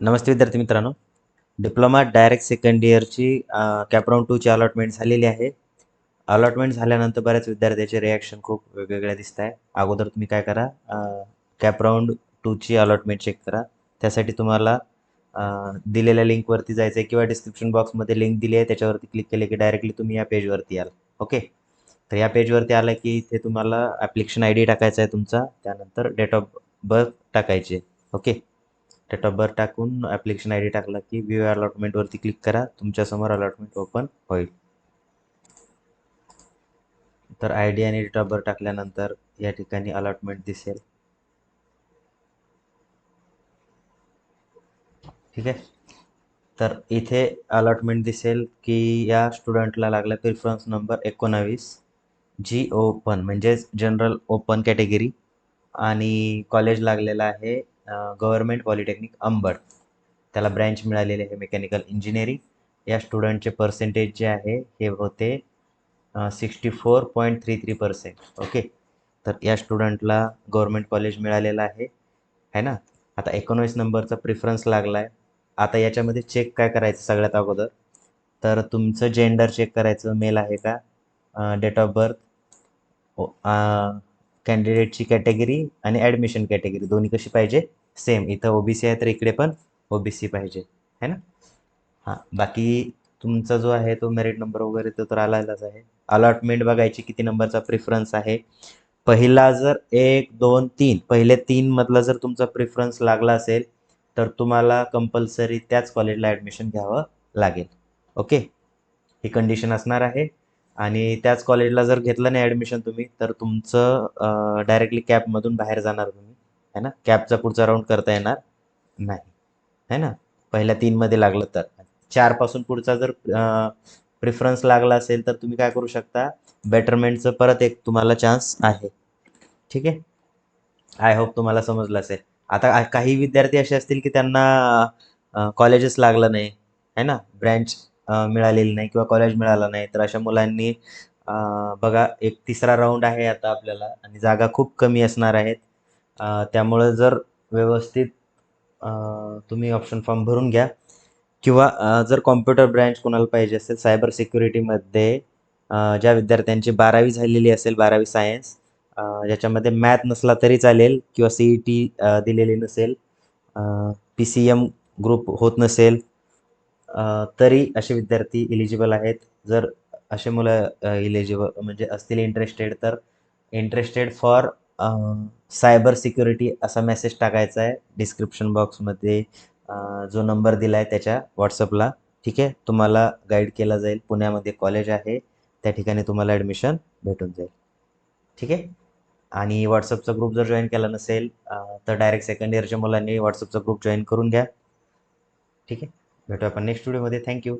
नमस्ते विद्यार्थी मित्रांनो. Diploma direct second इयरची कॅपराऊंड टूची अलॉटमेंट झालेली आहे. अलॉटमेंट झाल्यानंतर बऱ्याच विद्यार्थ्याचे रिॲक्शन खूप वेगवेगळ्या दिसत आहे अगोदर तुम्ही काय करा कॅपराऊंड टूची अलॉटमेंट चेक करा. त्यासाठी तुम्हाला दिलेल्या लिंकवरती जायचं आहे किंवा डिस्क्रिप्शन बॉक्समध्ये लिंक दिली आहे त्याच्यावरती क्लिक केले की डायरेक्टली तुम्ही या पेजवरती याल. ओके तर या पेजवरती आलं की इथे तुम्हाला ॲप्लिकेशन आय डी टाकायचा आहे तुमचा. त्यानंतर डेट ऑफ बर्थ टाकायचे ओके डेट टाकून ॲप्लिकेशन आय डी टाकला की व्ह्यू अलॉटमेंटवरती क्लिक करा. तुमच्यासमोर अलॉटमेंट ओपन होईल. तर आय डी आणि डेट ऑफ बर्थ टाकल्यानंतर या ठिकाणी अलॉटमेंट दिसेल. ठीक आहे? तर इथे अलॉटमेंट दिसेल की या स्टुडंटला लागला प्रिफरन्स नंबर एकोणावीस. जी ओपन म्हणजेच जनरल ओपन कॅटेगरी आणि कॉलेज लागलेलं आहे गव्हर्मेंट पॉलिटेक्निक अंबड. त्याला ब्रँच मिळालेले आहे मेकॅनिकल इंजिनिअरिंग. या स्टुडंटचे पर्सेंटेज जे आहे हे होते sixty four point three three percent okay? तर या स्टुडंटला गव्हर्मेंट कॉलेज मिळालेलं आहे. है ना? आता एकोणवीस नंबरचा प्रिफरन्स लागला आहे आता याच्यामध्ये चेक काय करायचं सगळ्यात अगोदर? तर तुमचं जेंडर चेक करायचं मेल आहे का? डेट ऑफ बर्थ कॅन्डिडेटची कॅटेगरी आणि ॲडमिशन कॅटेगरी दोन्ही कशी पाहिजे? सेम इथं ओ बी सी आहे तर इकडे पण ओ बी सी पाहिजे. है ना? हां. बाकी तुमचा जो आहे तो मेरिट नंबर वगैरे तो तर आलेलाच आहे. अलॉटमेंट बघायची किती नंबरचा प्रिफरन्स आहे? पहिला जर एक दोन तीन. पहिले तीनमधला जर तुमचा प्रिफरन्स लागला असेल तर तुम्हाला कंपल्सरी त्याच कॉलेजला ॲडमिशन घ्यावं लागेल. ओके ही कंडिशन असणार आहे. आणि त्याच कॉलेजला जर घेतलं नाही ॲडमिशन तुम्ही तर तुमचं डायरेक्टली कॅबमधून बाहेर जाणार तुम्ही. है ना? कॅबचा पुढचा राऊंड करता येणार नाही. है ना? पहिल्या तीनमध्ये लागलं तर. चारपासून पुढचा जर प्रिफरन्स लागला असेल तर तुम्ही काय करू शकता? बेटरमेंटचं परत एक तुम्हाला चान्स आहे. ठीक आहे? आय होप तुम्हाला समजलं असेल. आता काही विद्यार्थी असे असतील की त्यांना कॉलेजेस लागलं नाही. है ना? ब्रँच मिळालेली नाही किंवा कॉलेज मिळालं नाही. तर अशा मुलांनी बघा एक तिसरा राऊंड आहे आता आपल्याला आणि जागा खूप कमी असणार आहेत. त्यामुळं जर व्यवस्थित तुम्ही ऑप्शन फॉर्म भरून घ्या. किंवा जर कॉम्प्युटर ब्रँच कोणाला पाहिजे असेल सायबर सिक्युरिटीमध्ये ज्या विद्यार्थ्यांची बारावी झालेली असेल बारावी सायन्स ज्याच्यामध्ये मॅथ नसला तरी चालेल किंवा सी ई टी दिलेली नसेल पी सी एम ग्रुप होत नसेल तरी असे विद्यार्थी इलिजिबल आहेत. जर असे मुलं इलिजिबल म्हणजे असतील इंटरेस्टेड तर इंटरेस्टेड फॉर सायबर सिक्युरिटी असा मेसेज टाकायचा आहे. डिस्क्रिप्शन बॉक्समध्ये जो नंबर दिला आहे त्याच्या व्हॉट्सअपला ठीक आहे? तुम्हाला गाईड केला जाईल. पुण्यामध्ये कॉलेज आहे. त्या ठिकाणी तुम्हाला ॲडमिशन भेटून जाईल. ठीक आहे? आणि व्हॉट्सअपचा ग्रुप जर जॉईन केला नसेल तर डायरेक्ट सेकंड इयरच्या मुलांनी व्हॉट्सअपचा ग्रुप जॉईन करून घ्या. ठीक आहे? भेटू आपण नेक्स्ट व्हिडिओमध्ये थँक्यू